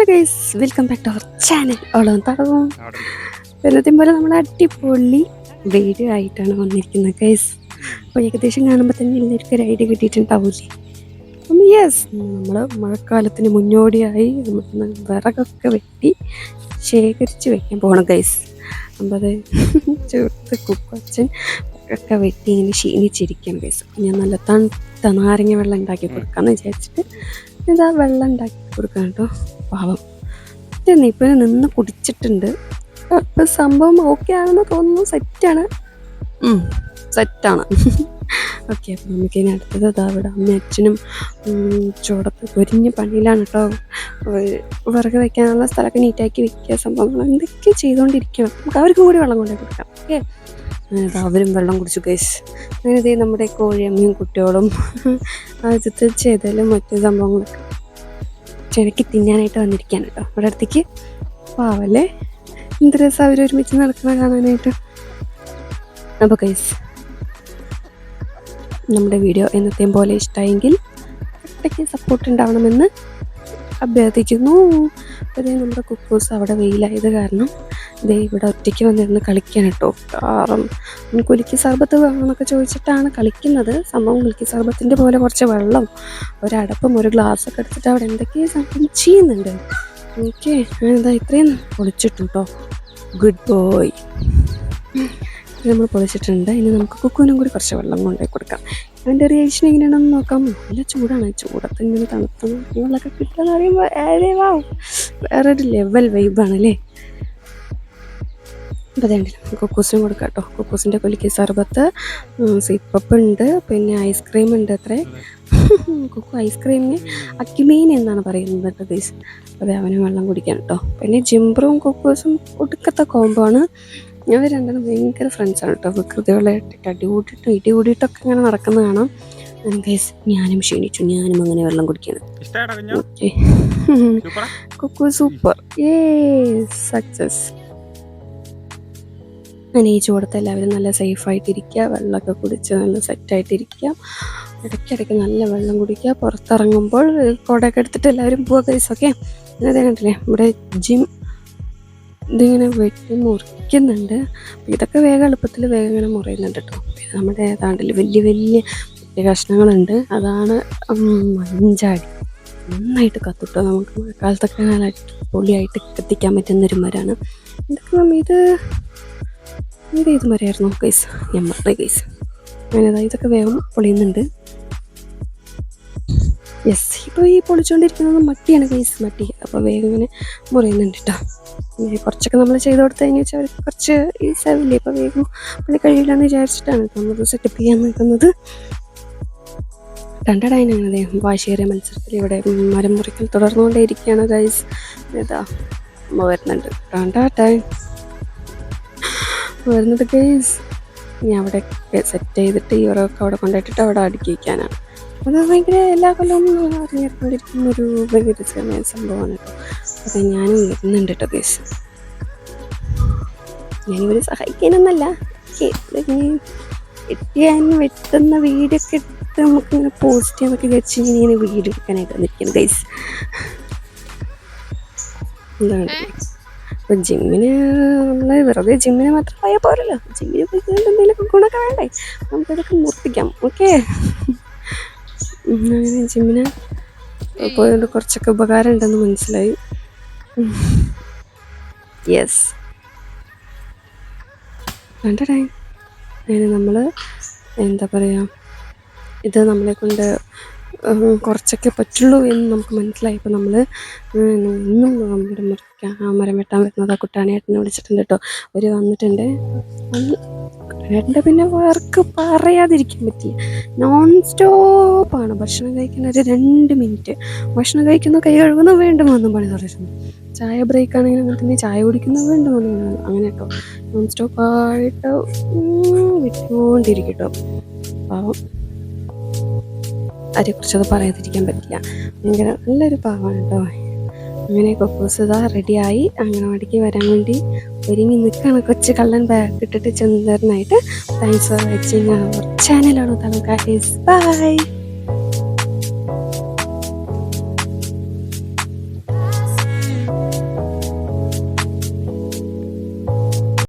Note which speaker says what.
Speaker 1: Hello guys welcome back to our channel ഓളം തടവും? എന്നത്തെ പോലെ നമ്മൾ അടിപൊളി വീഡിയോ ആയിട്ടാണ് വന്നിരിക്കുന്നത് ഗൈസ് അപ്പോൾ ഏകദേശം കാണുമ്പോൾ തന്നെ എല്ലാവർക്കും ഒരു ഐഡിയ കിട്ടിയിട്ടുണ്ടാവില്ലേ അപ്പം യെസ് നമ്മൾ മഴക്കാലത്തിന് മുന്നോടിയായി നമ്മൾ വിറകൊക്കെ വെട്ടി ശേഖരിച്ച് വെക്കാൻ പോകണം ഗൈസ് അത് ചുവട്ട് കുക്കച്ചൻ ഒക്കെ വെട്ടി ഇങ്ങനെ ക്ഷീണിച്ചിരിക്കണം ഗൈസ് ഞാൻ നല്ല തണുത്ത നാരങ്ങ വെള്ളം ഉണ്ടാക്കി കൊടുക്കാമെന്ന് വിചാരിച്ചിട്ട് ഇതാ വെള്ളം ഉണ്ടാക്കി കൊടുക്കാം കേട്ടോ പാവം. ഇതെന്നെ ഇപ്പം നിന്ന് കുടിച്ചിട്ടുണ്ട്. അപ്പം സംഭവം ഓക്കെ ആണെന്ന് തോന്നുന്നു സെറ്റാണ് സെറ്റാണ് ഓക്കെ അപ്പം നമുക്ക് ഇനി അടുത്തത് അതാ ഇവിടെ അമ്മ അച്ഛനും ചുവടത്ത് പൊരിഞ്ഞ പണിയിലാണ് കേട്ടോ വിറക് വെക്കാനുള്ള സ്ഥലമൊക്കെ നീറ്റാക്കി വെക്കുക സംഭവങ്ങൾ എന്തൊക്കെ ചെയ്തുകൊണ്ടിരിക്കണം നമുക്ക് അവർക്കും കൂടി വെള്ളം കൊണ്ടേ കൊടുക്കാം. ഓക്കെ അവരും വെള്ളം കുടിച്ചു ഗൈസ് അങ്ങനെ ഇതേ നമ്മുടെ കോഴിയമ്മയും കുട്ടികളും ആദ്യത്തെ ചെയ്താലും മറ്റു സംഭവങ്ങളൊക്കെ ചെനക്ക് തിന്നാനായിട്ട് വന്നിരിക്കുകയാണ് കേട്ടോ. അവിടെ അടുത്തേക്ക് പാവല്ലേ? എന്ത് രസം അവർ ഒരുമിച്ച് നടക്കുന്ന കാണാനായിട്ട്. അപ്പോൾ ഗൈസ് നമ്മുടെ വീഡിയോ എന്നത്തെയും പോലെ ഇഷ്ടമായെങ്കിൽ ഇടയ്ക്ക് സപ്പോർട്ട് ഉണ്ടാവണമെന്ന് അഭ്യർത്ഥിക്കുന്നു. അതേ നമ്മുടെ കുക്കൂസ് അവിടെ വെയിലായത് കാരണം ദേ ഇവിടെ ഒറ്റയ്ക്ക് വന്നിരുന്ന് കളിക്കാൻ കേട്ടോ. കാരണം കുലുക്കി സർബത്ത് വേണമെന്നൊക്കെ ചോദിച്ചിട്ടാണ് കളിക്കുന്നത്. സംഭവം കുലുക്കി സർബത്തിന്റെ പോലെ കുറച്ച് വെള്ളം ഒരടപ്പും ഒരു ഗ്ലാസ്സൊക്കെ എടുത്തിട്ട് അവിടെ എന്തൊക്കെയോ സംഭവം ചെയ്യുന്നുണ്ട്. ഓക്കെ എന്താ ഇത്രയും പൊളിച്ചിട്ടു കേട്ടോ ഗുഡ് ബോയ് നമ്മൾ പൊളിച്ചിട്ടുണ്ട്. ഇനി നമുക്ക് കുക്കുവിനും കൂടി കുറച്ച് വെള്ളം കൊണ്ടുപോയി കൊടുക്കാം. അവന്റെ റിയാക്ഷൻ എങ്ങനെയാണെന്ന് നോക്കാം. നല്ല ചൂടാണ്. ചൂടത്ത് ഇങ്ങനെ തണുത്ത വെള്ളമൊക്കെ കിട്ടുക എന്ന് പറയുമ്പോൾ ഏതേ വാ വേറൊരു ലെവൽ വൈബാണ് അല്ലേ അപ്പോൾ അതേണ്ടില്ല കുക്കൂസിനും കൊടുക്കാം കേട്ടോ കുക്കൂസിന്റെ കൊലിക്ക് സർബത്ത് സിപ്പപ്പ് ഉണ്ട് പിന്നെ ഐസ്ക്രീം ഉണ്ട് അത്രേ. കുക്കു ഐസ്ക്രീമിന് അക്കിമീൻ എന്നാണ് പറയുന്നത് കേട്ടോ ഗൈസ് അതെ അവന് വെള്ളം കുടിക്കാൻ കേട്ടോ. പിന്നെ ജിംബ്രും കുക്കൂസും ഒടുക്കത്തെ കോംബോ ആണ്. അവർ രണ്ടെണ്ണം ഭയങ്കര ഫ്രണ്ട്സാണ് കേട്ടോ. വികൃതികളായിട്ടിട്ട് അടി കൂട്ടിയിട്ടും ഇടി കൂടിയിട്ടൊക്കെ ഇങ്ങനെ നടക്കുന്നത് കാണാം. ഗൈസ് ഞാനും ക്ഷീണിച്ചു. ഞാനും അങ്ങനെ വെള്ളം കുടിക്കണം. കുക്കു സൂപ്പർ ഏ സക്സസ് അങ്ങനെ ഈ എല്ലാവരും നല്ല സേഫായിട്ടിരിക്കുക വെള്ളമൊക്കെ കുടിച്ച് നല്ല സെറ്റായിട്ടിരിക്കുക. ഇടയ്ക്കിടയ്ക്ക് നല്ല വെള്ളം കുടിക്കുക. പുറത്തിറങ്ങുമ്പോൾ കോടൊക്കെ എടുത്തിട്ട് എല്ലാവരും പോവുക കൈസ് ഓക്കെ അത് കണ്ടില്ലേ? ഇവിടെ ജിം ഇതിങ്ങനെ വെട്ടി മുറിക്കുന്നുണ്ട്. ഇതൊക്കെ വേഗം എളുപ്പത്തിൽ വേഗം ഇങ്ങനെ മുറിയുന്നുണ്ട് കേട്ടോ. പിന്നെ നമ്മുടെ ഏതാണ്ടിൽ വലിയ വലിയ കഷ്ണങ്ങളുണ്ട്. അതാണ് മഞ്ചാടി. നന്നായിട്ട് കത്തുട്ടോ നമുക്ക് മഴക്കാലത്തൊക്കെ നല്ല അടിപൊളിയായിട്ട് കത്തിക്കാൻ പറ്റുന്നൊരു മരമാണ്. ഇതൊക്കെ നമ്മ ഇത് ഇത് ഏത് ഗൈസ് ഞാൻ മറന്നേ ഗൈസ് അങ്ങനെ ഇതൊക്കെ വേഗം പൊളിയുന്നുണ്ട്. യെസ് ഇപ്പോൾ ഈ പൊളിച്ചുകൊണ്ടിരിക്കുന്നത് മട്ടിയാണ് ഗൈസ് മട്ടി. അപ്പോൾ വേഗം ഇങ്ങനെ മുറിയുന്നുണ്ട് കേട്ടോ കുറച്ചൊക്കെ നമ്മൾ ചെയ്ത് കൊടുത്തു കഴിഞ്ഞാൽ വെച്ചാൽ അവർക്ക് കുറച്ച് ഈസാവില്ലേ? അപ്പോൾ വേഗം പണി കഴിയില്ലെന്ന് വിചാരിച്ചിട്ടാണ് നമ്മൾ സെറ്റപ്പ് ചെയ്യാൻ നിൽക്കുന്നത്. രണ്ടടായനാണ് അദ്ദേഹം വാശിയേറിയ മത്സരത്തിൽ ഇവിടെ മരം മുറിക്കൽ തുടർന്നുകൊണ്ടേയിരിക്കുകയാണ് ഗൈസ് ഇതാ വരുന്നുണ്ട്. രണ്ടാട്ടാൻ വരുന്നത് കേസ് ഇനി അവിടെ സെറ്റ് ചെയ്തിട്ട് ഇവരൊക്കെ അവിടെ കൊണ്ടിട്ടിട്ട് അവിടെ അടുക്കി വയ്ക്കാനാണ് അത് ഭയങ്കര എല്ലാ കൊല്ലവും അറിഞ്ഞിരിക്കൊണ്ടിരിക്കുന്ന ഒരു ഭയങ്കര രസകരമായ സംഭവമാണ് കേട്ടോ. അപ്പം ഞാനും വരുന്നുണ്ട് കേട്ടോ കേസ് ഞാനിവരെ സഹായിക്കാനൊന്നല്ല. ഞാൻ വെട്ടുന്ന വീടൊക്കെ എടുത്ത് നമുക്കിങ്ങനെ പോസ്റ്റ് ചെയ്യാന്നൊക്കെ വിചാരിച്ച് ഇങ്ങനെ വീഡിയോ എടുക്കാനായിട്ട് വന്നിരിക്കുന്നു ഗൈസ് എന്താണ് അപ്പം ജിമ്മിന് നമ്മൾ വെറുതെ ജിമ്മിന് മാത്രം പോയാൽ പോരല്ലോ. ജിമ്മിന് പോയി കഴിഞ്ഞാൽ എന്തെങ്കിലുമൊക്കെ ഗുണമൊക്കെ വേണ്ടേ? നമുക്കിതൊക്കെ മുറിപ്പിക്കാം ഓക്കെ അങ്ങനെ ജിമ്മിന് പോയതുകൊണ്ട് കുറച്ചൊക്കെ ഉപകാരം ഉണ്ടെന്ന് മനസ്സിലായി. യെസ് വേണ്ടടേ അങ്ങനെ നമ്മൾ എന്താ പറയുക ഇത് നമ്മളെ കൊണ്ട് കുറച്ചൊക്കെ പറ്റുള്ളൂ എന്ന് നമുക്ക് മനസ്സിലായി. ഇപ്പോൾ നമ്മൾ ഇന്നും നമ്മുടെ മുറിക്കാൻ മരം വെട്ടാൻ വരുന്നത് ആ കുട്ടാണിയേട്ടനെ വിളിച്ചിട്ടുണ്ട് കേട്ടോ. അവർ വന്നിട്ടുണ്ട്. വന്ന് കുട്ടാണിയേട്ടന്റെ പിന്നെ വർക്ക് പറയാതിരിക്കാൻ പറ്റില്ല. നോൺ സ്റ്റോപ്പാണ് ഭക്ഷണം കഴിക്കുന്ന ഒരു രണ്ട് മിനിറ്റ്. ഭക്ഷണം കഴിക്കുന്നു കൈ കഴുകുന്നു വീണ്ടും വന്നും പണി തുടരുന്നു. ചായ ബ്രേക്ക് ആണെങ്കിലും അങ്ങനെ തന്നെ ചായ കുടിക്കുന്നു വീണ്ടും വന്ന് അങ്ങനെ കേട്ടോ. നോൺ സ്റ്റോപ്പായിട്ട് വിട്ടുകൊണ്ടിരിക്കും കേട്ടോ. പാവം. അതിനെക്കുറിച്ചത് പറയാതിരിക്കാൻ പറ്റില്ല. ഭയങ്കര നല്ലൊരു പാവമാണ് കേട്ടോ അങ്ങനെ കൊക്കോസ് ഇതാ റെഡിയായി. അംഗനവാടിക്ക് വരാൻ വേണ്ടി ഒരുങ്ങി നിൽക്കുകയാണ് കൊച്ചു കള്ളൻ ബാഗ് ഇട്ടിട്ട് ചെന്നറിനായിട്ട് താങ്ക്സ് ഫോർ വാച്ചിങ് അവർ ചാനലാണ് ബൈ